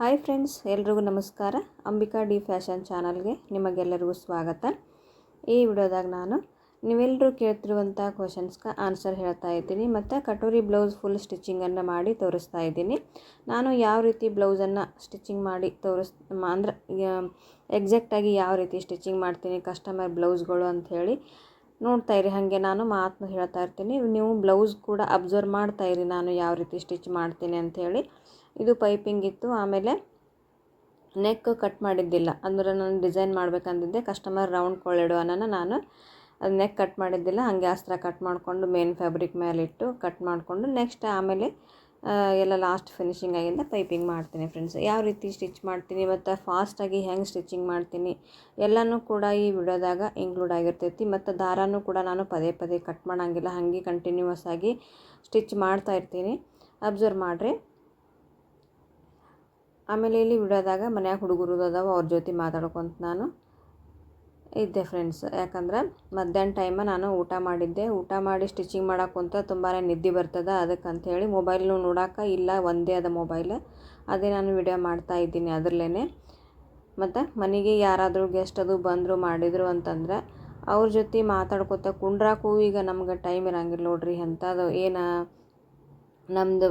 Hi friends, ಎಲ್ರಿಗೂ ನಮಸ್ಕಾರ. Ambika D fashion ಚಾನಲ್ಗೆ ನಿಮಗೆಲ್ಲರಿಗೂ ಸ್ವಾಗತ. ಈ ವಿಡಿಯೋದಾಗ ನಾನು ನೀವೆಲ್ಲರೂ ಕೇಳ್ತಿರುವಂಥ ಕ್ವಶನ್ಸ್ಗೆ ಆನ್ಸರ್ ಹೇಳ್ತಾ ಇದ್ದೀನಿ. ಮತ್ತು ಕಟೋರಿ ಬ್ಲೌಸ್ ಫುಲ್ ಸ್ಟಿಚಿಂಗನ್ನು ಮಾಡಿ ತೋರಿಸ್ತಾ ಇದ್ದೀನಿ. ನಾನು ಯಾವ ರೀತಿ ಬ್ಲೌಸನ್ನು ಸ್ಟಿಚಿಂಗ್ ಮಾಡಿ ತೋರಿಸ್, ಅಂದ್ರೆ ಎಕ್ಸಾಕ್ಟಾಗಿ ಯಾವ ರೀತಿ ಸ್ಟಿಚಿಂಗ್ ಮಾಡ್ತೀನಿ ಕಸ್ಟಮರ್ ಬ್ಲೌಸ್ಗಳು ಅಂಥೇಳಿ ನೋಡ್ತಾ ಇರಿ, ಹಾಗೆ ನಾನು ಮಾತನ್ನ ಹೇಳ್ತಾ ಇರ್ತೀನಿ. ನೀವು ಬ್ಲೌಸ್ ಕೂಡ ಅಬ್ಸರ್ವ್ ಮಾಡ್ತಾ ಇರಿ, ನಾನು ಯಾವ ರೀತಿ ಸ್ಟಿಚ್ ಮಾಡ್ತೀನಿ ಅಂಥೇಳಿ ಇದು ಪೈಪಿಂಗ್ ಇತ್ತು, ಆಮೇಲೆ ನೆಕ್ ಕಟ್ ಮಾಡಿದ್ದಿಲ್ಲ. ಅಂದರೆ ನಾನು ಡಿಸೈನ್ ಮಾಡ್ಬೇಕಂದಿದ್ದೆ ಕಸ್ಟಮರ್ ರೌಂಡ್ ಕೊಳ್ಳಿಡುವನ ನಾನು ಅದು ನೆಕ್ ಕಟ್ ಮಾಡಿದ್ದಿಲ್ಲ. ಹಾಗೆ ಅಸ್ತ್ರ ಕಟ್ ಮಾಡಿಕೊಂಡು ಮೇನ್ ಫ್ಯಾಬ್ರಿಕ್ ಮೇಲೆ ಇಟ್ಟು ಕಟ್ ಮಾಡಿಕೊಂಡು ನೆಕ್ಸ್ಟ್ ಆಮೇಲೆ ಎಲ್ಲ ಲಾಸ್ಟ್ ಫಿನಿಶಿಂಗ್ ಆಗಿಂದ ಪೈಪಿಂಗ್ ಮಾಡ್ತೀನಿ ಫ್ರೆಂಡ್ಸ್ ಯಾವ ರೀತಿ ಸ್ಟಿಚ್ ಮಾಡ್ತೀನಿ, ಮತ್ತು ಫಾಸ್ಟಾಗಿ ಹೆಂಗೆ ಸ್ಟಿಚಿಂಗ್ ಮಾಡ್ತೀನಿ, ಎಲ್ಲನೂ ಕೂಡ ಈ ವಿಡಿಯೋದಾಗ ಇನ್ಕ್ಲೂಡ್ ಆಗಿರ್ತೈತಿ. ಮತ್ತು ದಾರನೂ ಕೂಡ ನಾನು ಪದೇ ಪದೇ ಕಟ್ ಮಾಡೋಂಗಿಲ್ಲ, ಹಾಗೆ ಕಂಟಿನ್ಯೂಸ್ ಆಗಿ ಸ್ಟಿಚ್ ಮಾಡ್ತಾ ಇರ್ತೀನಿ. ಅಬ್ಸರ್ವ್ ಮಾಡಿರಿ. ಆಮೇಲೆ ಇಲ್ಲಿ ವಿಡಿಯೋದಾಗ ಮನ್ಯಾಗ ಹುಡುಗರು ಅದಾವ, ಅವ್ರ ಜೊತೆ ಮಾತಾಡ್ಕೊಂತ ನಾನು. ಇದ್ದೆ ಫ್ರೆಂಡ್ಸ್. ಯಾಕಂದ್ರೆ ಮಧ್ಯಾಹ್ನ ಟೈಮ ನಾನು ಊಟ ಮಾಡಿದ್ದೆ. ಊಟ ಮಾಡಿ ಸ್ಟಿಚಿಂಗ್ ಮಾಡಕ್ಕೆ ಕುಂತ ತುಂಬಾ ನಿದ್ದೆ ಬರ್ತದೆ. ಅದಕ್ಕೆ ಹೇಳಿ ಮೊಬೈಲ್ನು ನೋಡೋಕೆ ಇಲ್ಲ, ಒಂದೇ ಅದ ಮೊಬೈಲ್ ಅದೇ ನಾನು ವಿಡಿಯೋ ಮಾಡ್ತಾ ಇದ್ದೀನಿ ಅದರಲ್ಲೇ ಮತ್ತು ಮನೆಗೆ ಯಾರಾದರೂ ಗೆಸ್ಟ್ ಅದು ಬಂದರು ಮಾಡಿದರು ಅಂತಂದ್ರೆ ಅವ್ರ ಜೊತೆ ಮಾತಾಡ್ಕೊತ ಕುಂಡ್ರಾಕು ಈಗ ನಮ್ಗೆ ಟೈಮ್ ಇರಂಗಿಲ್ಲ ನೋಡ್ರಿ ಅದು ಏನು ನಮ್ಮದು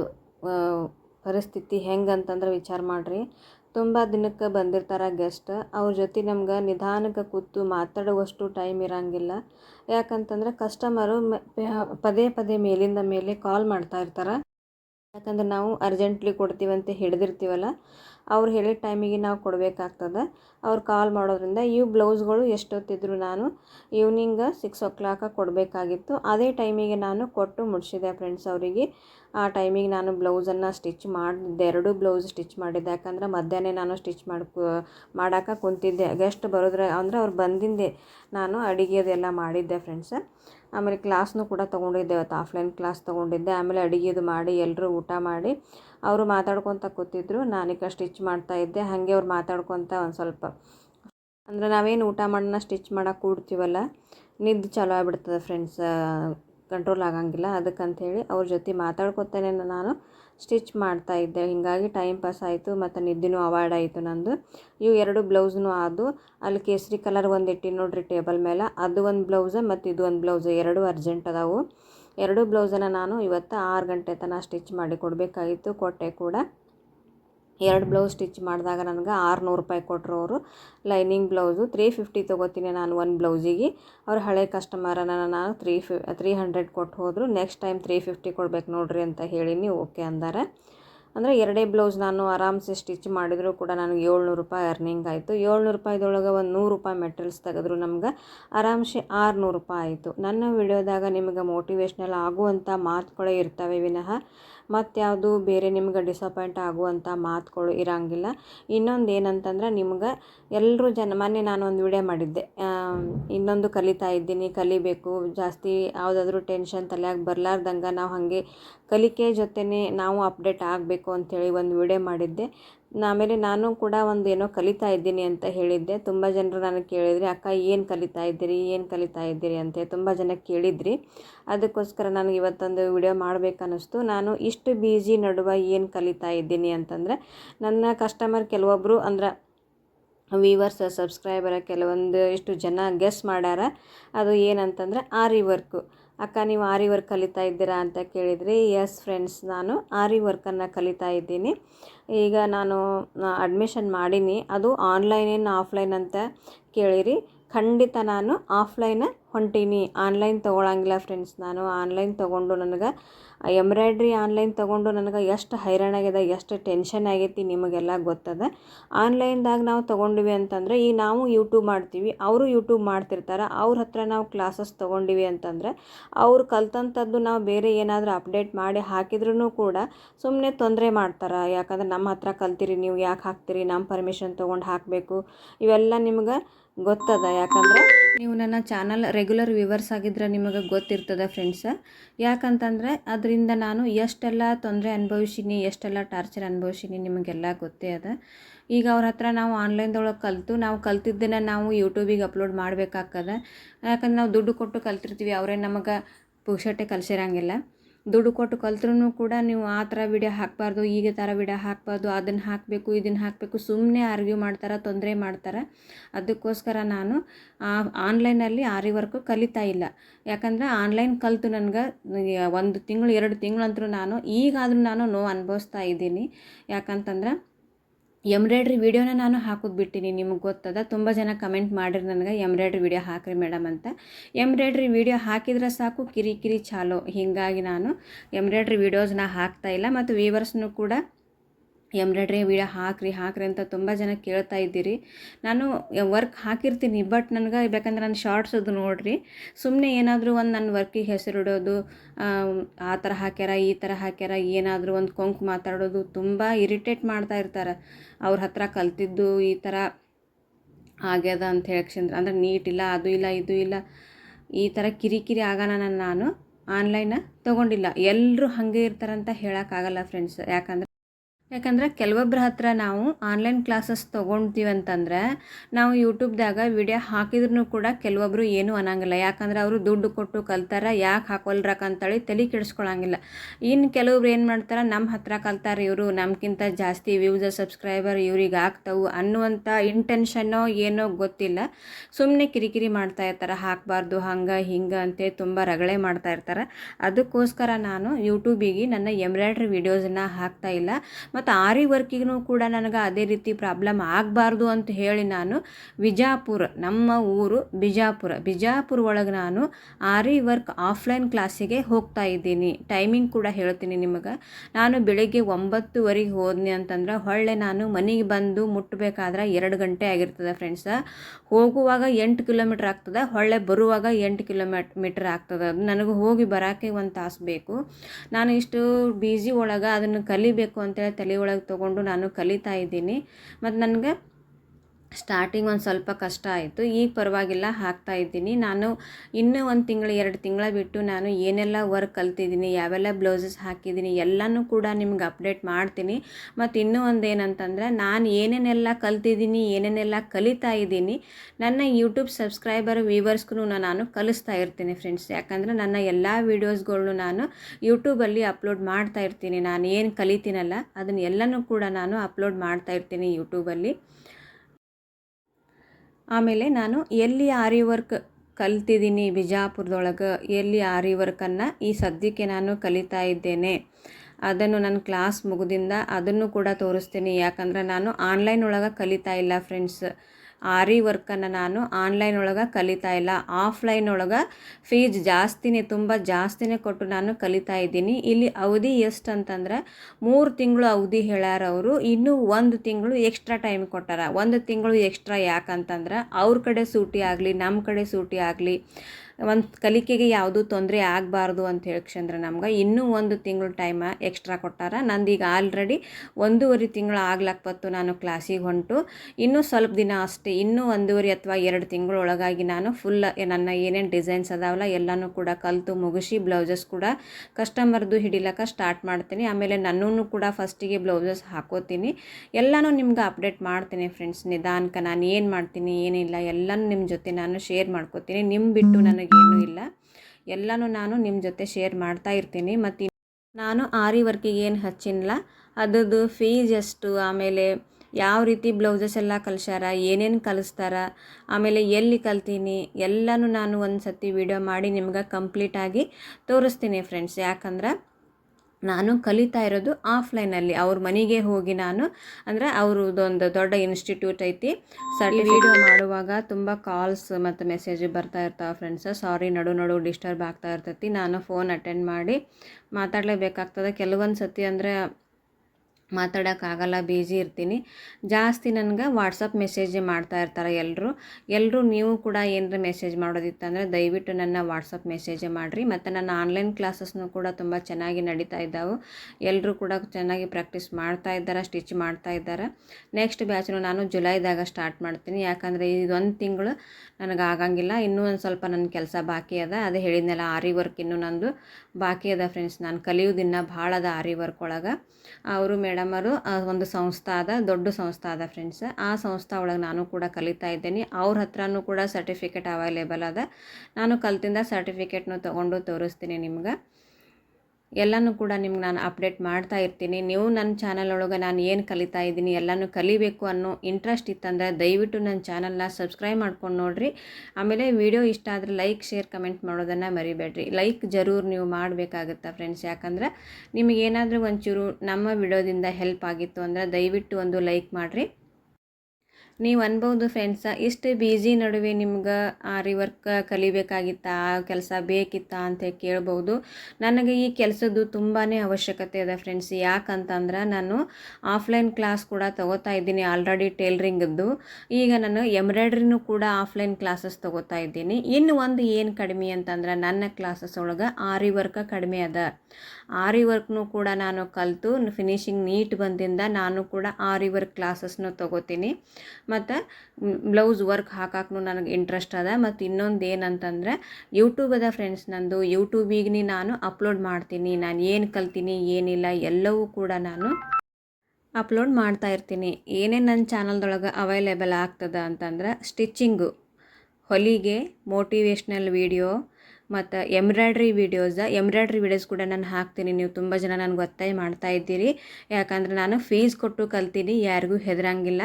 ಪರಿಸ್ಥಿತಿ ಹೆಂಗೆ ಅಂತಂದ್ರೆ ವಿಚಾರ ಮಾಡಿರಿ. ತುಂಬ ದಿನಕ್ಕೆ ಬಂದಿರ್ತಾರೆ ಗೆಸ್ಟ್ ಅವ್ರ ಜೊತೆ ನಮ್ಗೆ ನಿಧಾನಕ್ಕೆ ಕೂತು ಮಾತಾಡುವಷ್ಟು ಟೈಮ್ ಇರೋಂಗಿಲ್ಲ. ಯಾಕಂತಂದ್ರೆ ಕಸ್ಟಮರು ಪದೇ ಪದೇ ಮೇಲಿಂದ ಮೇಲೆ ಕಾಲ್ ಮಾಡ್ತಾ ಇರ್ತಾರೆ. ಯಾಕಂದ್ರೆ ನಾವು ಅರ್ಜೆಂಟ್ಲಿ ಕೊಡ್ತೀವಂತ ಹಿಡಿದಿರ್ತೀವಲ್ಲ, ಅವ್ರು ಹೇಳಿದ ಟೈಮಿಗೆ ನಾವು ಕೊಡಬೇಕಾಗ್ತದೆ. ಅವ್ರು ಕಾಲ್ ಮಾಡೋದ್ರಿಂದ ಇವು ಬ್ಲೌಸ್ಗಳು ಎಷ್ಟೊತ್ತಿದ್ರು ನಾನು ಈವ್ನಿಂಗ್ ಸಿಕ್ಸ್ ಓ ಕ್ಲಾಕ ಕೊಡಬೇಕಾಗಿತ್ತು. ಅದೇ ಟೈಮಿಗೆ ನಾನು ಕೊಟ್ಟು ಮುಗಿಸಿದೆ ಫ್ರೆಂಡ್ಸ್ ಅವರಿಗೆ. ಆ ಟೈಮಿಗೆ ನಾನು ಬ್ಲೌಸನ್ನು ಸ್ಟಿಚ್ ಮಾಡಿದ್ದೆ ಎರಡೂ ಬ್ಲೌಸ್ ಸ್ಟಿಚ್ ಮಾಡಿದ್ದೆ. ಯಾಕಂದ್ರೆ ಮಧ್ಯಾಹ್ನ ನಾನು ಸ್ಟಿಚ್ ಮಾಡ್ಕೊ, ಮಾಡೋಕೆ ಕುಂತಿದ್ದೆ. ಗೆಸ್ಟ್ ಬರೋದ್ರೆ, ಅಂದ್ರೆ ಅವ್ರು ಬಂದಿಂದೆ, ನಾನು ಅಡುಗೆದೆಲ್ಲ ಮಾಡಿದ್ದೆ ಫ್ರೆಂಡ್ಸ್ ಆಮೇಲೆ ಕ್ಲಾಸ್ನು ಕೂಡ ತೊಗೊಂಡಿದ್ದೆ. ಅವತ್ತು ಆಫ್ಲೈನ್ ಕ್ಲಾಸ್ ತೊಗೊಂಡಿದ್ದೆ. ಆಮೇಲೆ ಅಡುಗೆದು ಮಾಡಿ ಎಲ್ಲರೂ ಊಟ ಮಾಡಿ, ಅವರು ಮಾತಾಡ್ಕೊತ ಕೂತಿದ್ರು. ನಾನೀಗ ಸ್ಟಿಚ್ ಮಾಡ್ತಾ ಇದ್ದೆ. ಹಾಗೆ ಅವ್ರು ಮಾತಾಡ್ಕೊತ ಒಂದು ಸ್ವಲ್ಪ. ಅಂದ್ರೆ ನಾವೇನು ಊಟ ಮಾಡೋಣ ಸ್ಟಿಚ್ ಮಾಡೋಕೆ ಕೂಡ್ತೀವಲ್ಲ ನಿದ್ದೆ ಚಾಲೋ ಆಗ್ಬಿಡ್ತದೆ ಫ್ರೆಂಡ್ಸ್ ಕಂಟ್ರೋಲ್ ಆಗಂಗಿಲ್ಲ. ಅದಕ್ಕಂಥೇಳಿ ಅವ್ರ ಜೊತೆ ಮಾತಾಡ್ಕೊತೇನೆ ನಾನು. ಸ್ಟಿಚ್ ಮಾಡ್ತಾ ಇದ್ದೆ. ಹೀಗಾಗಿ ಟೈಮ್ ಪಾಸ್ ಆಯಿತು ಮತ್ತು ನಿದ್ದೆನೂ ಅವಾಯ್ಡ್ ಆಯಿತು ನಂದು. ಇವು ಎರಡು ಬ್ಲೌಸ್ನೂ ಅದು ಅಲ್ಲಿ ಕೇಸರಿ ಕಲರ್ ಒಂದು ಇಟ್ಟಿ ನೋಡ್ರಿ ಟೇಬಲ್ ಮೇಲೆ. ಅದು ಒಂದು ಬ್ಲೌಸ್ ಮತ್ತು ಇದು ಒಂದು ಬ್ಲೌಸ್. ಎರಡು ಅರ್ಜೆಂಟ್ ಅದಾವು. ಎರಡು ಬ್ಲೌಸನ್ನು ನಾನು ಇವತ್ತು ಆರು ಗಂಟೆ ತನಕ ಸ್ಟಿಚ್ ಮಾಡಿ ಕೊಡಬೇಕಾಗಿತ್ತು. ಕೊಟ್ಟೆ ಕೂಡ. ಎರಡು ಬ್ಲೌಸ್ ಸ್ಟಿಚ್ ಮಾಡಿದಾಗ ನನಗೆ ಆರುನೂರು ರೂಪಾಯಿ ಕೊಟ್ಟರು ಅವರು. ಲೈನಿಂಗ್ ಬ್ಲೌಸು ತ್ರೀ ಫಿಫ್ಟಿ ತೊಗೋತೀನಿ ನಾನು ಒಂದು ಬ್ಲೌಸಿಗೆ. ಅವ್ರು ಹಳೆ ಕಸ್ಟಮರನ್ನು ನಾನು ತ್ರೀ ಫಿ ತ್ರೀ ಹಂಡ್ರೆಡ್ ಕೊಟ್ಟು ಹೋದರು. ನೆಕ್ಸ್ಟ್ ಟೈಮ್ ತ್ರೀ ಫಿಫ್ಟಿ ಕೊಡ್ಬೇಕು ನೋಡ್ರಿ ಅಂತ ಹೇಳೀನಿ ಓಕೆ ಅಂದಾರೆ. ಅಂದರೆ ಎರಡೇ ಬ್ಲೌಸ್ ನಾನು ಆರಾಮ್ಸೆ ಸ್ಟಿಚ್ ಮಾಡಿದರೂ ಕೂಡ ನನಗೆ ಏಳ್ನೂರು ರೂಪಾಯಿ ಅರ್ನಿಂಗ್ ಆಯಿತು. ಏಳ್ನೂರು ರೂಪಾಯಿದೊಳಗೆ ಒಂದು ನೂರು ರೂಪಾಯಿ ಮೆಟೀರಿಯಲ್ಸ್ ತೆಗೆದ್ರು ನಮ್ಗೆ ಆರಾಮ್ಸೆ ಆರುನೂರು ರೂಪಾಯಿ ಆಯಿತು. ನನ್ನ ವಿಡಿಯೋದಾಗ ನಿಮಗೆ ಮೋಟಿವೇಶ್ನಲ್ ಆಗುವಂಥ ಮಾತುಗಳೇ ಇರ್ತವೆ ವಿನಃ. ಮತ್ಯಾವುದು ಬೇರೆ ನಿಮ್ಗೆ ಡಿಸಪಾಯಿಂಟ್ ಆಗುವಂಥ ಮಾತುಗಳು ಇರಂಗಿಲ್ಲ. ಇನ್ನೊಂದು ಏನಂತಂದ್ರೆ ನಿಮ್ಗೆ ಎಲ್ಲರೂ ಜನ, ಮೊನ್ನೆ ನಾನು ಒಂದು ವಿಡಿಯೋ ಮಾಡಿದ್ದೆ ಇನ್ನೊಂದು ಕಲಿತಾ ಇದ್ದೀನಿ, ಕಲಿಬೇಕು, ಜಾಸ್ತಿ ಯಾವುದಾದ್ರೂ ಟೆನ್ಷನ್ ತಲೆಯಾಗ ಬರಲಾರ್ದಂಗೆ ನಾವು ಹಾಗೆ ಕಲಿಕೆ ಜೊತೆನೇ ನಾವು ಅಪ್ಡೇಟ್ ಆಗಬೇಕು ಅಂಥೇಳಿ ಒಂದು ವಿಡಿಯೋ ಮಾಡಿದ್ದೆ. ಆಮೇಲೆ ನಾನು ಕೂಡ ಒಂದು ಏನೋ ಕಲಿತಾ ಇದ್ದೀನಿ ಅಂತ ಹೇಳಿದ್ದೆ. ತುಂಬ ಜನರು ನನಗೆ ಕೇಳಿದ್ರಿ, ಅಕ್ಕ, ಏನು ಕಲಿತಾ ಇದ್ದೀರಿ? ಏನು ಕಲಿತಾ ಇದ್ದೀರಿ? ಅಂತ ತುಂಬ ಜನ ಕೇಳಿದ್ರಿ. ಅದಕ್ಕೋಸ್ಕರ ನನಗೆ ಇವತ್ತೊಂದು ವಿಡಿಯೋ ಮಾಡಬೇಕನ್ನಿಸ್ತು. ನಾನು ಇಷ್ಟು ಬೀಜಿ ನಡುವೆ ಏನು ಕಲಿತಾ ಇದ್ದೀನಿ ಅಂತಂದರೆ, ನನ್ನ ಕಸ್ಟಮರ್ ಕೆಲವೊಬ್ಬರು ಅಂದ್ರೆ ವೀವರ್ಸ್ ಸಬ್ಸ್ಕ್ರೈಬರ ಕೆಲವೊಂದು ಇಷ್ಟು ಜನ ಗೆಸ್ ಮಾಡ್ಯಾರ. ಅದು ಏನಂತಂದ್ರೆ ಆರಿ ವರ್ಕು ಅಕ್ಕ, ನೀವು ಆರಿ ವರ್ಕ್ ಕಲಿತಾ ಇದ್ದೀರಾ ಅಂತ ಕೇಳಿದ್ರಿ ಎಸ್ ಫ್ರೆಂಡ್ಸ್ ನಾನು ಆರಿ ವರ್ಕನ್ನು ಕಲಿತಾ ಇದ್ದೀನಿ. ಈಗ ನಾನು ಅಡ್ಮಿಷನ್ ಮಾಡೀನಿ. ಅದು ಆನ್ಲೈನ್ ಏನು ಆಫ್ಲೈನ್ ಅಂತ ಕೇಳಿರಿ. ಖಂಡಿತ ನಾನು ಆಫ್ಲೈನ್ ಹೊಂಟೀನಿ. ಆನ್ಲೈನ್ ತೊಗೊಳಂಗಿಲ್ಲ ಫ್ರೆಂಡ್ಸ್ ನಾನು ಆನ್ಲೈನ್ ತೊಗೊಂಡು ನನಗೆ ಎಂಬ್ರಾಯ್ಡ್ರಿ ಆನ್ಲೈನ್ ತೊಗೊಂಡು ನನಗೆ ಎಷ್ಟು ಆಗ್ಯದ, ಎಷ್ಟು ಟೆನ್ಷನ್ ಆಗೈತಿ ನಿಮಗೆಲ್ಲ ಗೊತ್ತದ. ಆನ್ಲೈನ್ದಾಗ ನಾವು ತೊಗೊಂಡಿವಿ ಅಂತಂದರೆ ಈಗ ನಾವು ಯೂಟ್ಯೂಬ್ ಮಾಡ್ತೀವಿ, ಅವರು ಯೂಟ್ಯೂಬ್ ಮಾಡ್ತಿರ್ತಾರೆ, ಅವ್ರ ಹತ್ರ ನಾವು ಕ್ಲಾಸಸ್ ತೊಗೊಂಡಿವಿ ಅಂತಂದರೆ, ಅವ್ರು ಕಲ್ತಂಥದ್ದು ನಾವು ಬೇರೆ ಏನಾದರೂ ಅಪ್ಡೇಟ್ ಮಾಡಿ ಹಾಕಿದ್ರೂ ಕೂಡ ಸುಮ್ಮನೆ ತೊಂದರೆ ಮಾಡ್ತಾರೆ. ಯಾಕಂದ್ರೆ ನಮ್ಮ ಹತ್ರ ಕಲ್ತಿರಿ, ನೀವು ಯಾಕೆ ಹಾಕ್ತೀರಿ ನಮ್ಮ ಪರ್ಮಿಷನ್ ತೊಗೊಂಡು ಹಾಕಬೇಕು. ಇವೆಲ್ಲ ನಿಮ್ಗೆ ಗೊತ್ತದ? ಯಾಕಂದ್ರೆ ನೀವು ನನ್ನ ಚಾನಲ್ ರೆಗ್ಯುಲರ್ ವ್ಯೂವರ್ಸ್ ಆಗಿದ್ರೆ ನಿಮಗೆ ಗೊತ್ತಿರ್ತದೆ ಫ್ರೆಂಡ್ಸ ಯಾಕಂತಂದರೆ ಅದರಿಂದ ನಾನು ಎಷ್ಟೆಲ್ಲ ತೊಂದರೆ ಅನುಭವಿಸೀನಿ, ಎಷ್ಟೆಲ್ಲ ಟಾರ್ಚರ್ ಅನುಭವಿಸೀನಿ ನಿಮಗೆಲ್ಲ ಗೊತ್ತೇ ಅದ. ಈಗ ಅವ್ರ ಹತ್ರ ನಾವು ಆನ್ಲೈನ್ದೊಳಗೆ ಕಲಿತು, ನಾವು ಕಲ್ತಿದ್ದನ್ನು ನಾವು ಯೂಟ್ಯೂಬಿಗೆ ಅಪ್ಲೋಡ್ ಮಾಡಬೇಕಾಗ್ತದೆ. ಯಾಕಂದ್ರೆ ನಾವು ದುಡ್ಡು ಕೊಟ್ಟು ಕಲ್ತಿರ್ತೀವಿ, ಅವರೇ ನಮಗೆ ಪುಕ್ಷಟೆ ಕಲಿಸಿರಂಗಿಲ್ಲ. ದುಡ್ಡು ಕೊಟ್ಟು ಕಲ್ತ್ರೂ ಕೂಡ ನೀವು ಆ ಥರ ವಿಡಿಯೋ ಹಾಕಬಾರ್ದು ಈಗ ಥರ ವಿಡಿಯೋ ಹಾಕಬಾರ್ದು, ಅದನ್ನು ಹಾಕಬೇಕು, ಇದನ್ನು ಹಾಕಬೇಕು ಸುಮ್ಮನೆ ಆರ್ಗ್ಯೂ ಮಾಡ್ತಾರೆ, ತೊಂದರೆ ಮಾಡ್ತಾರೆ? ಅದಕ್ಕೋಸ್ಕರ ನಾನು ಆನ್ಲೈನಲ್ಲಿ ಆರಿ ವರ್ಕು ಕಲಿತಾ ಇಲ್ಲ. ಯಾಕಂದರೆ ಆನ್ಲೈನ್ ಕಲಿತು ನನಗೆ, ಒಂದು ತಿಂಗಳು, ಎರಡು ತಿಂಗಳಂತರೂ ನಾನು, ಈಗಾದರೂ ನಾನು ನೋವು ಅನುಭವಿಸ್ತಾ ಇದ್ದೀನಿ. ಯಾಕಂತಂದ್ರೆ ಎಂಬ್ರಾಯ್ಡ್ರಿ ವೀಡಿಯೋನ ನಾನು ಹಾಕೋದು ಬಿಟ್ಟಿನಿ, ನಿಮಗೆ ಗೊತ್ತದ? ತುಂಬ ಜನ ಕಮೆಂಟ್ ಮಾಡಿರಿ ನನಗೆ ಎಂಬ್ರಾಯ್ಡ್ರಿ ವೀಡಿಯೋ ಹಾಕ್ರಿ ಮೇಡಮ್ ಅಂತ. ಎಂಬ್ರಾಯ್ಡ್ರಿ ವೀಡಿಯೋ ಹಾಕಿದ್ರೆ ಸಾಕು, ಕಿರಿಕಿರಿ ಕಿರಿ ಚಾಲೋ. ಹೀಗಾಗಿ ನಾನು ಎಂಬ್ರಾಯ್ಡ್ರಿ ವೀಡಿಯೋಸ್ನ ಹಾಕ್ತಾ ಇಲ್ಲ, ಮತ್ತು ವೀವರ್ಸ್ನು ಕೂಡ ಎಂಬ್ರಾಯ್ಡ್ರಿ ವೀಡಿಯೋ ಹಾಕ್ರಿ ಹಾಕ್ರಿ ಅಂತ ತುಂಬ ಜನ ಕೇಳ್ತಾ ಇದ್ದೀರಿ. ನಾನು ವರ್ಕ್ ಹಾಕಿರ್ತೀನಿ ಬಟ್ ನನಗೆ ಬೇಕಂದ್ರೆ ನಾನು ಶಾರ್ಟ್ಸ್ ಅದು ನೋಡಿರಿ. ಸುಮ್ಮನೆ ಏನಾದರೂ ಒಂದು ನನ್ನ ವರ್ಕಿಗೆ ಹೆಸರಿಡೋದು ಆ ಥರ ಹಾಕ್ಯಾರ, ಈ ಥರ ಹಾಕ್ಯಾರ, ಏನಾದರೂ ಒಂದು ಕೊಂಕು ಮಾತಾಡೋದು ತುಂಬ ಇರಿಟೇಟ್ ಮಾಡ್ತಾ ಇರ್ತಾರೆ. ಅವ್ರ ಹತ್ರ ಕಲ್ತಿದ್ದು ಈ ಥರ ಆಗ್ಯದ ಅಂತ ಹೇಳಕ್ಷಂದ್ರೆ ಅಂದ್ರೆ ನೀಟ್ ಇಲ್ಲ, ಅದು ಇಲ್ಲ, ಇದು ಇಲ್ಲ. ಈ ಥರ ಕಿರಿಕಿರಿ ಆಗೋಣ ನಾನು ಆನ್ಲೈನ ತೊಗೊಂಡಿಲ್ಲ. ಎಲ್ಲರೂ ಹಾಗೆ ಇರ್ತಾರಂತ ಹೇಳೋಕ್ಕಾಗಲ್ಲ ಫ್ರೆಂಡ್ಸ್ ಯಾಕಂದ್ರೆ ಯಾಕಂದ್ರೆ ಕೆಲವೊಬ್ಬರ ಹತ್ರ ನಾವು ಆನ್ಲೈನ್ ಕ್ಲಾಸಸ್ ತೊಗೊಳ್ತೀವಿ ಅಂತಂದ್ರೆ ನಾವು ಯೂಟ್ಯೂಬ್ದಾಗ ವಿಡಿಯೋ ಹಾಕಿದ್ರೂ ಕೂಡ ಕೆಲವೊಬ್ಬರು ಏನೂ ಅನ್ನಂಗಿಲ್ಲ. ಯಾಕಂದ್ರೆ ಅವರು ದುಡ್ಡು ಕೊಟ್ಟು ಕಲ್ತಾರ, ಯಾಕೆ ಹಾಕೊಲ್ರಕ್ಕ ಅಂತೇಳಿ ತಲೆ ಕೆಡಿಸ್ಕೊಳಂಗಿಲ್ಲ. ಇನ್ನು ಕೆಲವೊಬ್ರು ಏನು ಮಾಡ್ತಾರೆ ನಮ್ಮ ಹತ್ರ ಕಲ್ತಾರೆ ಇವರು ನಮ್ಗಿಂತ ಜಾಸ್ತಿ ವ್ಯೂಸ್ ಸಬ್ಸ್ಕ್ರೈಬರ್ ಇವ್ರಿಗೆ ಹಾಕ್ತವು ಅನ್ನುವಂಥ ಇಂಟೆನ್ಷನ್ನೋ ಏನೋ ಗೊತ್ತಿಲ್ಲ. ಸುಮ್ಮನೆ ಕಿರಿಕಿರಿ ಮಾಡ್ತಾ ಇರ್ತಾರೆ, ಹಾಕಬಾರ್ದು, ಹಂಗೆ, ಹಿಂಗೆ ಅಂತೇಳಿ ತುಂಬ ರಗಳೆ ಮಾಡ್ತಾ ಇರ್ತಾರೆ. ಅದಕ್ಕೋಸ್ಕರ ನಾನು ಯೂಟ್ಯೂಬಿಗೆ ನನ್ನ ಎಂಬ್ರಾಯ್ಡ್ರಿ ವೀಡಿಯೋಸನ್ನ ಹಾಕ್ತಾ ಇಲ್ಲ. ಮತ್ತು ಆರಿ ವರ್ಕಿಗೂ ಕೂಡ ನನಗೆ ಅದೇ ರೀತಿ ಪ್ರಾಬ್ಲಮ್ ಆಗಬಾರ್ದು ಅಂತ ಹೇಳಿ ನಾನು ವಿಜಾಪುರ, ನಮ್ಮ ಊರು ಬಿಜಾಪುರ. ಬಿಜಾಪುರ ಒಳಗೆ ನಾನು ಆರಿ ವರ್ಕ್ ಆಫ್ಲೈನ್ ಕ್ಲಾಸಿಗೆ ಹೋಗ್ತಾ ಇದ್ದೀನಿ. ಟೈಮಿಂಗ್ ಕೂಡ ಹೇಳ್ತೀನಿ ನಿಮಗೆ. ನಾನು ಬೆಳಿಗ್ಗೆ ಒಂಬತ್ತುವರೆಗೆ ಹೋದ್ನಿ ಅಂತಂದ್ರೆ ಹೊಳ್ಳೆ ನಾನು ಮನೆಗೆ ಬಂದು ಮುಟ್ಟಬೇಕಾದ್ರೆ ಎರಡು ಗಂಟೆ ಆಗಿರ್ತದೆ ಫ್ರೆಂಡ್ಸ. ಹೋಗುವಾಗ ಎಂಟು ಕಿಲೋಮೀಟ್ರ್ ಆಗ್ತದೆ, ಹೊಳ್ಳೆ ಬರುವಾಗ ಎಂಟು ಕಿಲೋಮೀಟ್ ಮೀಟ್ರ್ ಆಗ್ತದೆ. ಅದು ನನಗೆ ಹೋಗಿ ಬರೋಕ್ಕೆ ಒಂದು ತಾಸು ಬೇಕು. ನಾನು ಇಷ್ಟು ಬ್ಯುಸಿ ಒಳಗೆ ಅದನ್ನು ಕಲಿಬೇಕು ಅಂತೇಳಿ ತಲೆ ಒಳಗೆ ತೊಗೊಂಡು ನಾನು ಕಲಿತಾ ಇದ್ದೀನಿ. ಮತ್ತು ನನಗೆ ಸ್ಟಾರ್ಟಿಂಗ್ ಒಂದು ಸ್ವಲ್ಪ ಕಷ್ಟ ಆಯಿತು. ಈಗ ಪರವಾಗಿಲ್ಲ, ಹಾಕ್ತಾ ಇದ್ದೀನಿ. ನಾನು ಇನ್ನೂ ಒಂದು ತಿಂಗಳು, ಎರಡು ತಿಂಗಳ ಬಿಟ್ಟು ನಾನು ಏನೆಲ್ಲ ವರ್ಕ್ ಕಲ್ತಿದ್ದೀನಿ, ಯಾವೆಲ್ಲ ಬ್ಲೌಸಸ್ ಹಾಕಿದ್ದೀನಿ, ಎಲ್ಲನೂ ಕೂಡ ನಿಮ್ಗೆ ಅಪ್ಡೇಟ್ ಮಾಡ್ತೀನಿ. ಮತ್ತು ಇನ್ನೂ ಒಂದು ಏನಂತಂದರೆ, ನಾನು ಏನೇನೆಲ್ಲ ಕಲ್ತಿದ್ದೀನಿ, ಏನೇನೆಲ್ಲ ಕಲಿತಾ ಇದ್ದೀನಿ, ನನ್ನ ಯೂಟ್ಯೂಬ್ ಸಬ್ಸ್ಕ್ರೈಬರ್ ವ್ಯೂವರ್ಸ್ಗೂ ನಾನು ಕಲಿಸ್ತಾ ಇರ್ತೀನಿ ಫ್ರೆಂಡ್ಸ್ ಯಾಕಂದರೆ ನನ್ನ ಎಲ್ಲ ವೀಡಿಯೋಸ್ಗಳನ್ನು ನಾನು ಯೂಟ್ಯೂಬಲ್ಲಿ ಅಪ್ಲೋಡ್ ಮಾಡ್ತಾ ಇರ್ತೀನಿ. ನಾನು ಏನು ಕಲಿತೀನಲ್ಲ ಅದನ್ನು ಎಲ್ಲನೂ ಕೂಡ ನಾನು ಅಪ್ಲೋಡ್ ಮಾಡ್ತಾ ಇರ್ತೀನಿ ಯೂಟ್ಯೂಬಲ್ಲಿ ಆಮೇಲೆ ನಾನು ಎಲ್ಲಿ ಆರಿ ವರ್ಕ್ ಕಲ್ತಿದ್ದೀನಿ ಬಿಜಾಪುರದೊಳಗೆ, ಎಲ್ಲಿ ಆರಿ ವರ್ಕನ್ನು ಈ ಸದ್ಯಕ್ಕೆ ನಾನು ಕಲಿತಾ ಇದ್ದೇನೆ. ಅದನ್ನು ನನ್ನ ಕ್ಲಾಸ್ ಮುಗಿದಿಂದ ಅದನ್ನು ಕೂಡ ತೋರಿಸ್ತೀನಿ. ಯಾಕಂದ್ರೆ ನಾನು ಆನ್ಲೈನ್ ಒಳಗೆ ಕಲಿತಾ ಇಲ್ಲ ಫ್ರೆಂಡ್ಸ್. ಆರಿ ವರ್ಕನ್ನು ನಾನು ಆನ್ಲೈನ್ ಒಳಗೆ ಕಲಿತಾ ಇಲ್ಲ. ಆಫ್ಲೈನ್ ಒಳಗೆ ಫೀಸ್ ಜಾಸ್ತಿನೇ, ತುಂಬ ಜಾಸ್ತಿನೇ ಕೊಟ್ಟು ನಾನು ಕಲಿತಾ ಇದ್ದೀನಿ. ಇಲ್ಲಿ ಅವಧಿ ಎಷ್ಟು ಅಂತಂದ್ರೆ, ಮೂರು ತಿಂಗಳು ಅವಧಿ ಹೇಳ್ಯಾರ ಅವರು. ಇನ್ನೂ ಒಂದು ತಿಂಗಳು ಎಕ್ಸ್ಟ್ರಾ ಟೈಮ್ ಕೊಟ್ಟಾರ. ಒಂದು ತಿಂಗಳು ಎಕ್ಸ್ಟ್ರಾ ಯಾಕಂತಂದ್ರೆ, ಅವ್ರ ಕಡೆ ಸೂಟಿ ಆಗಲಿ, ನಮ್ಮ ಕಡೆ ಸೂಟಿ ಆಗಲಿ ಒಂದು ಕಲಿಕೆಗೆ ಯಾವುದೂ ತೊಂದರೆ ಆಗಬಾರ್ದು ಅಂತ ಹೇಳ್ಕ್ಷಂದ್ರೆ ನಮ್ಗೆ. ಇನ್ನೂ ಒಂದು ತಿಂಗಳು ಟೈಮ ಎಕ್ಸ್ಟ್ರಾ ಕೊಟ್ಟಾರ. ನಂದೀಗ ಆಲ್ರೆಡಿ ಒಂದೂವರೆ ತಿಂಗಳು ಆಗ್ಲಾಕ್ಪತ್ತು ನಾನು ಕ್ಲಾಸಿಗೆ ಹೊಂಟು. ಇನ್ನೂ ಸ್ವಲ್ಪ ದಿನ ಅಷ್ಟೇ ಇನ್ನೂ ಒಂದೂವರೆ ಅಥವಾ ಎರಡು ತಿಂಗಳೊಳಗಾಗಿ ನಾನು ಫುಲ್ ನನ್ನ ಏನೇನು ಡಿಸೈನ್ಸ್ ಅದಾವಲ್ಲ ಎಲ್ಲನೂ ಕೂಡ ಕಲಿತು ಮುಗಿಸಿ ಬ್ಲೌಸಸ್ ಕೂಡ ಕಸ್ಟಮರ್ದು ಹಿಡಿಲಕ್ಕ ಸ್ಟಾರ್ಟ್ ಮಾಡ್ತೀನಿ. ಆಮೇಲೆ ನನ್ನೂ ಕೂಡ ಫಸ್ಟಿಗೆ ಬ್ಲೌಸಸ್ ಹಾಕೋತೀನಿ. ಎಲ್ಲನೂ ನಿಮ್ಗೆ ಅಪ್ಡೇಟ್ ಮಾಡ್ತೀನಿ ಫ್ರೆಂಡ್ಸ್ ನಿಧಾನಕ್ಕೆ ನಾನು ಏನು ಮಾಡ್ತೀನಿ ಏನಿಲ್ಲ ಎಲ್ಲನೂ ನಿಮ್ಮ ಜೊತೆ ನಾನು ಶೇರ್ ಮಾಡ್ಕೋತೀನಿ. ನಿಮ್ಮ ಬಿಟ್ಟು ನನಗೆ ಏನೂ ಇಲ್ಲ. ಎಲ್ಲನೂ ನಾನು ನಿಮ್ಮ ಜೊತೆ ಶೇರ್ ಮಾಡ್ತಾ ಇರ್ತೀನಿ. ಮತ್ತು ನಾನು ಆರಿ ವರ್ಕಿಗೆ ಏನು ಹಚ್ಚಿನಲ್ಲ ಅದರದ್ದು ಫೀಸ್ ಎಷ್ಟು? ಆಮೇಲೆ ಯಾವ ರೀತಿ ಬ್ಲೌಸಸ್ ಎಲ್ಲ ಕಲಿಸ್ಯಾರ ಏನೇನು ಕಲಿಸ್ತಾರ ಆಮೇಲೆ ಎಲ್ಲಿ ಕಲ್ತೀನಿ ಎಲ್ಲನೂ ನಾನು ಒಂದು ಸತಿ ವಿಡಿಯೋ ಮಾಡಿ ನಿಮ್ಗೆ ಕಂಪ್ಲೀಟಾಗಿ ತೋರಿಸ್ತೀನಿ ಫ್ರೆಂಡ್ಸ್ ಯಾಕಂದ್ರೆ ನಾನು ಕಲಿತಾ ಇರೋದು ಆಫ್ಲೈನಲ್ಲಿ ಅವ್ರ ಮನೆಗೆ ಹೋಗಿ ನಾನು ಅಂದರೆ ಅವ್ರದ್ದೊಂದು ದೊಡ್ಡ ಇನ್ಸ್ಟಿಟ್ಯೂಟ್ ಐತಿ. ಸರಿ ವೀಡಿಯೋ ಮಾಡುವಾಗ ತುಂಬ ಕಾಲ್ಸ್ ಮತ್ತು ಮೆಸೇಜ್ ಬರ್ತಾ ಇರ್ತಾವೆ ಫ್ರೆಂಡ್ಸ್ ಸಾರಿ ನಡು ನಡು ಡಿಸ್ಟರ್ಬ್ ಆಗ್ತಾ ಇರ್ತೈತಿ. ನಾನು ಫೋನ್ ಅಟೆಂಡ್ ಮಾಡಿ ಮಾತಾಡಲೇಬೇಕಾಗ್ತದೆ. ಕೆಲವೊಂದು ಸತಿ ಅಂದರೆ ಮಾತಾಡೋಕ್ಕಾಗಲ್ಲ ಬೀಜಿ ಇರ್ತೀನಿ. ಜಾಸ್ತಿ ನನಗೆ ವಾಟ್ಸಪ್ ಮೆಸೇಜ್ ಮಾಡ್ತಾ ಇರ್ತಾರೆ ಎಲ್ಲರೂ ಎಲ್ಲರೂ ನೀವು ಕೂಡ ಏನರ ಮೆಸೇಜ್ ಮಾಡೋದಿತ್ತಂದರೆ ದಯವಿಟ್ಟು ನನ್ನ ವಾಟ್ಸಪ್ ಮೆಸೇಜ್ ಮಾಡಿರಿ. ಮತ್ತು ನನ್ನ ಆನ್ಲೈನ್ ಕ್ಲಾಸಸ್ನು ಕೂಡ ತುಂಬ ಚೆನ್ನಾಗಿ ನಡೀತಾ ಇದ್ದಾವೆ. ಎಲ್ಲರೂ ಕೂಡ ಚೆನ್ನಾಗಿ ಪ್ರಾಕ್ಟೀಸ್ ಮಾಡ್ತಾ ಇದ್ದಾರೆ ಸ್ಟಿಚ್ ಮಾಡ್ತಾ ಇದ್ದಾರೆ? ನೆಕ್ಸ್ಟ್ ಬ್ಯಾಚ್ನು ನಾನು ಜುಲೈದಾಗ ಸ್ಟಾರ್ಟ್ ಮಾಡ್ತೀನಿ. ಯಾಕಂದರೆ ಇದೊಂದು ತಿಂಗಳು ನನಗೆ ಆಗಂಗಿಲ್ಲ. ಇನ್ನೂ ಒಂದು ಸ್ವಲ್ಪ ನನ್ನ ಕೆಲಸ ಬಾಕಿ ಅದ. ಅದೇ ಹೇಳಿದ್ನಲ್ಲ ಆರಿ ವರ್ಕ್ ಇನ್ನೂ ನಂದು ಬಾಕಿ ಅದ ಫ್ರೆಂಡ್ಸ್ ನಾನು ಕಲಿಯೋದಿನ್ನ ಭಾಳ ಅದ ಆರಿ ವರ್ಕ್ ಒಳಗೆ. ಅವರು ಮೇಡಮರು ಒಂದು ಸಂಸ್ಥೆ ಅದ ದೊಡ್ಡ ಸಂಸ್ಥೆ ಅದ ಫ್ರೆಂಡ್ಸ್ ಆ ಸಂಸ್ಥೆ ಒಳಗೆ ನಾನು ಕೂಡ ಕಲಿತಾ ಇದ್ದೇನೆ. ಅವ್ರ ಹತ್ರನೂ ಕೂಡ ಸರ್ಟಿಫಿಕೇಟ್ ಅವೈಲೇಬಲ್ ಅದ. ನಾನು ಕಲ್ತಿಂದ ಸರ್ಟಿಫಿಕೇಟ್ನು ತೊಗೊಂಡು ತೋರಿಸ್ತೀನಿ ನಿಮ್ಗೆ. ಎಲ್ಲನೂ ಕೂಡ ನಿಮ್ಗೆ ನಾನು ಅಪ್ಡೇಟ್ ಮಾಡ್ತಾ ಇರ್ತೀನಿ. ನೀವು ನನ್ನ ಚಾನಲ್ ಒಳಗೆ ನಾನು ಏನು ಕಲಿತಾ ಇದ್ದೀನಿ ಎಲ್ಲನೂ ಕಲಿಬೇಕು ಅನ್ನೋ ಇಂಟ್ರೆಸ್ಟ್ ಇತ್ತಂದ್ರೆ ದಯವಿಟ್ಟು ನನ್ನ ಚಾನಲ್ನ ಸಬ್ಸ್ಕ್ರೈಬ್ ಮಾಡ್ಕೊಂಡು ನೋಡಿರಿ. ಆಮೇಲೆ ವಿಡಿಯೋ ಇಷ್ಟ ಆದರೆ ಲೈಕ್ ಶೇರ್ ಕಮೆಂಟ್ ಮಾಡೋದನ್ನು ಮರಿಬೇಡ್ರಿ. ಲೈಕ್ ಜರೂರ್ ನೀವು ಮಾಡಬೇಕಾಗುತ್ತಾ ಫ್ರೆಂಡ್ಸ್ ಯಾಕಂದ್ರೆ ನಿಮಗೇನಾದರೂ ಒಂಚೂರು ನಮ್ಮ ವಿಡಿಯೋದಿಂದ ಹೆಲ್ಪ್ ಆಗಿತ್ತು ಅಂದರೆ ದಯವಿಟ್ಟು ಒಂದು ಲೈಕ್ ಮಾಡಿರಿ. ನೀವು ಅನ್ಬೋದು ಫ್ರೆಂಡ್ಸ ಇಷ್ಟು ಬ್ಯುಸಿ ನಡುವೆ ನಿಮ್ಗೆ ಆರಿ ವರ್ಕ್ ಕಲಿಬೇಕಾಗಿತ್ತ, ಆ ಕೆಲಸ ಬೇಕಿತ್ತ ಅಂತ ಕೇಳ್ಬೋದು. ನನಗೆ ಈ ಕೆಲಸದ್ದು ತುಂಬಾ ಅವಶ್ಯಕತೆ ಇದೆ ಫ್ರೆಂಡ್ಸ್ ಯಾಕಂತಂದ್ರೆ ನಾನು ಆಫ್ಲೈನ್ ಕ್ಲಾಸ್ ಕೂಡ ತಗೋತಾ ಇದ್ದೀನಿ ಆಲ್ರೆಡಿ ಟೇಲ್ರಿಂಗದ್ದು ಈಗ ನಾನು ಎಂಬ್ರಾಯ್ಡ್ರಿನೂ ಕೂಡ ಆಫ್ಲೈನ್ ಕ್ಲಾಸಸ್ ತಗೋತಾ ಇದ್ದೀನಿ. ಇನ್ನು ಒಂದು ಏನು ಕಡಿಮೆ ಅಂತಂದ್ರೆ ನನ್ನ ಕ್ಲಾಸಸ್ ಒಳಗೆ ಆರಿ ವರ್ಕ ಕಡಿಮೆ ಅದ. ಆರಿ ವರ್ಕ್ನು ಕೂಡ ನಾನು ಕಲಿತು ಫಿನಿಶಿಂಗ್ ನೀಟ್ ಬಂದಿಂದ ನಾನು ಕೂಡ ಆರಿ ವರ್ಕ್ ಕ್ಲಾಸಸ್ನು ತಗೋತೀನಿ. ಮತ್ತು ಬ್ಲೌಸ್ ವರ್ಕ್ ಹಾಕಕ್ಕೂ ನನಗೆ ಇಂಟ್ರೆಸ್ಟ್ ಅದ. ಮತ್ತು ಇನ್ನೊಂದು ಏನಂತಂದ್ರೆ ಯೂಟ್ಯೂಬ್ ಅದ ಫ್ರೆಂಡ್ಸ್ ನಂದು. ಯೂಟ್ಯೂಬಿಗೆ ನಾನು ಅಪ್ಲೋಡ್ ಮಾಡ್ತೀನಿ. ನಾನು ಏನು ಕಲ್ತೀನಿ, ಏನಿಲ್ಲ ಎಲ್ಲವೂ ಕೂಡ ನಾನು ಅಪ್ಲೋಡ್ ಮಾಡ್ತಾ ಇರ್ತೀನಿ. ಏನೇ ನನ್ನ ಚಾನಲ್ದೊಳಗೆ ಅವೈಲೇಬಲ್ ಆಗ್ತದ ಅಂತಂದ್ರೆ ಸ್ಟಿಚ್ಚಿಂಗು ಹೊಲಿಗೆ ಮೋಟಿವೇಶ್ನಲ್ ವೀಡಿಯೋ ಮತ್ತು ಎಂಬ್ರಾಯ್ಡ್ರಿ ವೀಡಿಯೋಸ ಎಂಬ್ರಾಯ್ಡ್ರಿ ವೀಡಿಯೋಸ್ ಕೂಡ ನಾನು ಹಾಕ್ತೀನಿ. ನೀವು ತುಂಬ ಜನ ನನಗೆ ಒತ್ತಾಯ ಮಾಡ್ತಾ ಇದ್ದೀರಿ. ಯಾಕಂದರೆ ನಾನು ಫೀಸ್ ಕೊಟ್ಟು ಕಲ್ತೀನಿ, ಯಾರಿಗೂ ಹೆದರಂಗಿಲ್ಲ.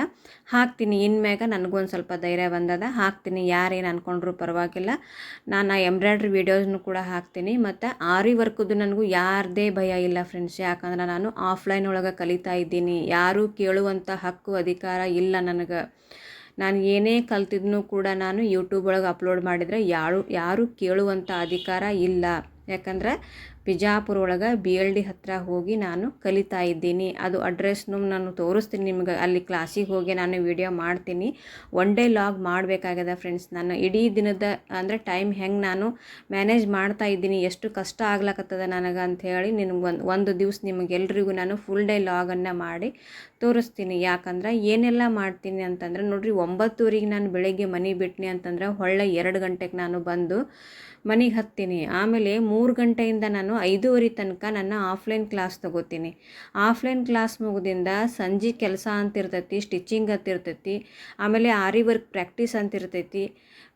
ಹಾಕ್ತೀನಿ. ಇನ್ಮ್ಯಾಗ ನನಗೊಂದು ಸ್ವಲ್ಪ ಧೈರ್ಯ ಬಂದದ. ಹಾಕ್ತೀನಿ. ಯಾರೇನು ಅಂದ್ಕೊಂಡ್ರೂ ಪರವಾಗಿಲ್ಲ. ನಾನು ಆ ಎಂಬ್ರಾಯ್ಡ್ರಿ ವೀಡಿಯೋಸ್ನು ಕೂಡ ಹಾಕ್ತೀನಿ. ಮತ್ತು ಆರಿ ವರ್ಕದ್ದು ನನಗೂ ಯಾರದೇ ಭಯ ಇಲ್ಲ ಫ್ರೆಂಡ್ಸ್ ಯಾಕಂದ್ರೆ ನಾನು ಆಫ್ಲೈನ್ ಒಳಗೆ ಕಲಿತಾ ಇದ್ದೀನಿ. ಯಾರೂ ಕೇಳುವಂಥ ಹಕ್ಕು, ಅಧಿಕಾರ ಇಲ್ಲ ನನಗೆ. ನಾನು ಏನೇ ಕಲ್ತಿದ್ನೂ ಕೂಡ ನಾನು ಯೂಟ್ಯೂಬ್ ಒಳಗೆ ಅಪ್ಲೋಡ್ ಮಾಡಿದರೆ ಯಾರು, ಯಾರೂ ಕೇಳುವಂಥ ಅಧಿಕಾರ ಇಲ್ಲ. ಯಾಕಂದ್ರೆ ಬಿಜಾಪುರ ಒಳಗೆ ಬಿ ಎಲ್ ಡಿ ಹತ್ತಿರ ಹೋಗಿ ನಾನು ಕಲಿತಾ ಇದ್ದೀನಿ. ಅದು ಅಡ್ರೆಸ್ನು ನಾನು ತೋರಿಸ್ತೀನಿ ನಿಮ್ಗೆ. ಅಲ್ಲಿ ಕ್ಲಾಸಿಗೆ ಹೋಗಿ ನಾನು ವಿಡಿಯೋ ಮಾಡ್ತೀನಿ. ಒನ್ ಡೇ ಲಾಗ್ ಮಾಡಬೇಕಾಗ್ಯದ ಫ್ರೆಂಡ್ಸ್ ನಾನು ಇಡೀ ದಿನದ, ಅಂದರೆ ಟೈಮ್ ಹೆಂಗೆ ನಾನು ಮ್ಯಾನೇಜ್ ಮಾಡ್ತಾ ಇದ್ದೀನಿ, ಎಷ್ಟು ಕಷ್ಟ ಆಗ್ಲಕತ್ತದ ನನಗೆ ಅಂತ ಹೇಳಿ ನಿನಗೆ ಒಂದು ಒಂದು ದಿವ್ಸ ನಿಮಗೆಲ್ರಿಗೂ ನಾನು ಫುಲ್ ಡೇ ಲಾಗನ್ನು ಮಾಡಿ ತೋರಿಸ್ತೀನಿ. ಯಾಕಂದ್ರೆ ಏನೆಲ್ಲ ಮಾಡ್ತೀನಿ ಅಂತಂದ್ರೆ, ನೋಡಿರಿ ಒಂಬತ್ತೂರಿಗೆ ನಾನು ಬೆಳಗ್ಗೆ ಮನೆ ಬಿಟ್ನಿ ಅಂತಂದ್ರೆ ಹೊಳ್ಳೆ ಎರಡು ಗಂಟೆಗೆ ನಾನು ಬಂದು ಮನೆಗೆ ಹತ್ತೀನಿ. ಆಮೇಲೆ ಮೂರು ಗಂಟೆಯಿಂದ ನಾನು ಐದೂವರೆ ತನಕ ನನ್ನ ಆಫ್ಲೈನ್ ಕ್ಲಾಸ್ ತೊಗೋತೀನಿ. ಆಫ್ಲೈನ್ ಕ್ಲಾಸ್ ಮುಗಿದಿಂದ ಸಂಜೆ ಕೆಲಸ ಅಂತಿರ್ತೈತಿ ಸ್ಟಿಚಿಂಗ್ ಅಂತಿರ್ತೈತಿ ಆಮೇಲೆ ಆರಿ ವರ್ಕ್ ಪ್ರಾಕ್ಟೀಸ್ ಅಂತಿರ್ತೈತಿ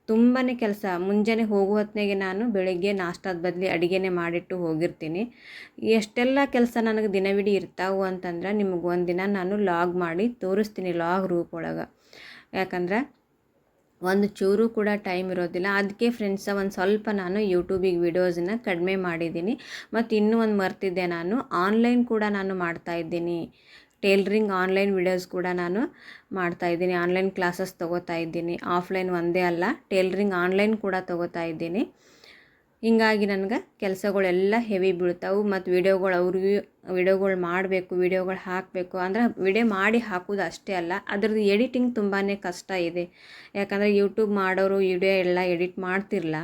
ತುಂಬಾ ಕೆಲಸ. ಮುಂಜಾನೆ ಹೋಗುವ ಹೊತ್ತಿನಾಗೆ ನಾನು ಬೆಳಗ್ಗೆ ನಾಷ್ಟಾದ ಬದಲಿ ಅಡುಗೆನೇ ಮಾಡಿಟ್ಟು ಹೋಗಿರ್ತೀನಿ. ಎಷ್ಟೆಲ್ಲ ಕೆಲಸ ನನಗೆ ದಿನವಿಡೀ ಇರ್ತಾವು ಅಂತಂದ್ರೆ ನಿಮಗೆ ಒಂದಿನ ನಾನು ಲಾಗ್ ಮಾಡಿ ತೋರಿಸ್ತೀನಿ ಲಾಗ್ ರೂಪ್ ಒಳಗೆ. ಯಾಕಂದ್ರೆ ಒಂದು ಚೂರು ಕೂಡ ಟೈಮ್ ಇರೋದಿಲ್ಲ. ಅದಕ್ಕೆ ಫ್ರೆಂಡ್ಸ ಒಂದು ಸ್ವಲ್ಪ ನಾನು ಯೂಟ್ಯೂಬಿಗೆ ವಿಡಿಯೋಸನ್ನ ಕಡಿಮೆ ಮಾಡಿದ್ದೀನಿ. ಮತ್ತು ಇನ್ನೂ ಒಂದು ಮರ್ತಿದ್ದೆ ನಾನು. ಆನ್ಲೈನ್ ಕೂಡ ನಾನು ಮಾಡ್ತಾ ಇದ್ದೀನಿ. ಟೇಲ್ರಿಂಗ್ ಆನ್ಲೈನ್ ವಿಡಿಯೋಸ್ ಕೂಡ ನಾನು ಮಾಡ್ತಾ ಇದ್ದೀನಿ. ಆನ್ಲೈನ್ ಕ್ಲಾಸಸ್ ತೊಗೋತಾ ಇದ್ದೀನಿ. ಆಫ್ಲೈನ್ ಒಂದೇ ಅಲ್ಲ, ಟೇಲ್ರಿಂಗ್ ಆನ್ಲೈನ್ ಕೂಡ ತೊಗೋತಾ ಇದ್ದೀನಿ. ಹೀಗಾಗಿ ನನಗೆ ಕೆಲಸಗಳೆಲ್ಲ ಹೆವಿ ಬೀಳ್ತಾವೆ. ಮತ್ತು ವಿಡಿಯೋಗಳು ಅವ್ರಿಗೆ ವಿಡಿಯೋಗಳು ಮಾಡಬೇಕು, ವಿಡಿಯೋಗಳು ಹಾಕಬೇಕು. ಅಂದ್ರೆ ವಿಡಿಯೋ ಮಾಡಿ ಹಾಕೋದು ಅಷ್ಟೇ ಅಲ್ಲ, ಅದ್ರದ್ದು ಎಡಿಟಿಂಗ್ ತುಂಬಾ ಕಷ್ಟ ಇದೆ. ಯಾಕಂದರೆ ಯೂಟ್ಯೂಬ್ ಮಾಡೋರು ವಿಡಿಯೋ ಎಲ್ಲ ಎಡಿಟ್ ಮಾಡ್ತಿರಲ್ಲ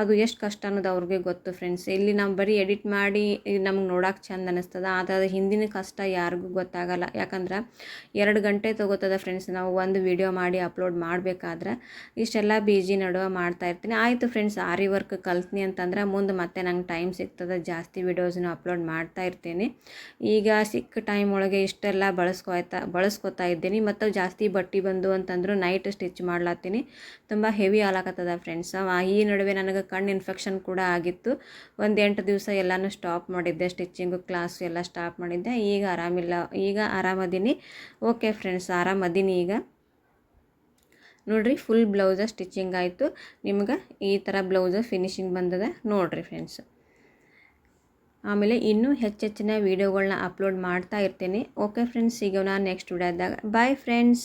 ಅದು ಎಷ್ಟು ಕಷ್ಟ ಅನ್ನೋದು ಅವ್ರಿಗೆ ಗೊತ್ತು ಫ್ರೆಂಡ್ಸ್ ಇಲ್ಲಿ ನಾವು ಬರೀ ಎಡಿಟ್ ಮಾಡಿ ನಮ್ಗೆ ನೋಡೋಕೆ ಚಂದ ಅನ್ನಿಸ್ತದ ಆದರೆ ಹಿಂದಿನ ಕಷ್ಟ ಯಾರಿಗೂ ಗೊತ್ತಾಗಲ್ಲ. ಯಾಕಂದ್ರೆ ಎರಡು ಗಂಟೆ ತೊಗೋತದ ಫ್ರೆಂಡ್ಸ್ ನಾವು ಒಂದು ವಿಡಿಯೋ ಮಾಡಿ ಅಪ್ಲೋಡ್ ಮಾಡಬೇಕಾದ್ರೆ ಇಷ್ಟೆಲ್ಲ ಬಿಜಿ ನಡುವೆ ಮಾಡ್ತಾ ಇರ್ತೀನಿ. ಆಯಿತು ಫ್ರೆಂಡ್ಸ್ ಆರಿ ವರ್ಕ್ ಕಲ್ತ್ನಿ ಅಂತಂದ್ರೆ ಮುಂದೆ ಮತ್ತೆ ನಂಗೆ ಟೈಮ್ ಸಿಗ್ತದೆ, ಜಾಸ್ತಿ ವಿಡಿಯೋಸ್ನ ಅಪ್ಲೋಡ್ ಮಾಡ್ತಾ ಇರ್ತೀನಿ. ಈಗ ಸಿಕ್ಕ ಟೈಮ್ ಒಳಗೆ ಇಷ್ಟೆಲ್ಲ ಬಳಸ್ಕೊಯ್ತಾ, ಬಳಸ್ಕೊತಾ ಇದ್ದೀನಿ. ಮತ್ತು ಜಾಸ್ತಿ ಬಟ್ಟೆ ಬಂದು ಅಂತಂದ್ರೂ ನೈಟ್ ಸ್ಟಿಚ್ ಮಾಡ್ಲಾತ್ತೀನಿ. ತುಂಬ ಹೆವಿ ಆಲಾಕತ್ತದ ಫ್ರೆಂಡ್ಸ್ ಈ ನಡುವೆ ನನಗೆ ಕಣ್ಣು ಇನ್ಫೆಕ್ಷನ್ ಕೂಡ ಆಗಿತ್ತು. ಒಂದು ಎಂಟು ದಿವಸ ಎಲ್ಲನೂ ಸ್ಟಾಪ್ ಮಾಡಿದ್ದೆ ಸ್ಟಿಚ್ಚಿಂಗು ಕ್ಲಾಸ್ ಎಲ್ಲ ಸ್ಟಾಪ್ ಮಾಡಿದ್ದೆ. ಈಗ ಆರಾಮಿಲ್ಲ, ಈಗ ಆರಾಮದೀನಿ. ಓಕೆ ಫ್ರೆಂಡ್ಸ್ ಆರಾಮದೀನಿ ಈಗ. ನೋಡ್ರಿ ಫುಲ್ ಬ್ಲೌಸ ಸ್ಟಿಚಿಂಗ್ ಆಯಿತು. ನಿಮ್ಗೆ ಈ ಥರ ಬ್ಲೌಸ ಫಿನಿಶಿಂಗ್ ಬಂದದ ನೋಡ್ರಿ ಫ್ರೆಂಡ್ಸ್ ಆಮೇಲೆ ಇನ್ನೂ ಹೆಚ್ಚೆಚ್ಚಿನ ವೀಡಿಯೋಗಳನ್ನ ಅಪ್ಲೋಡ್ ಮಾಡ್ತಾ ಇರ್ತೀನಿ. ಓಕೆ ಫ್ರೆಂಡ್ಸ್ ಸಿಗೋಣ ನೆಕ್ಸ್ಟ್ ವಿಡಿಯೋದಾಗ. Bye friends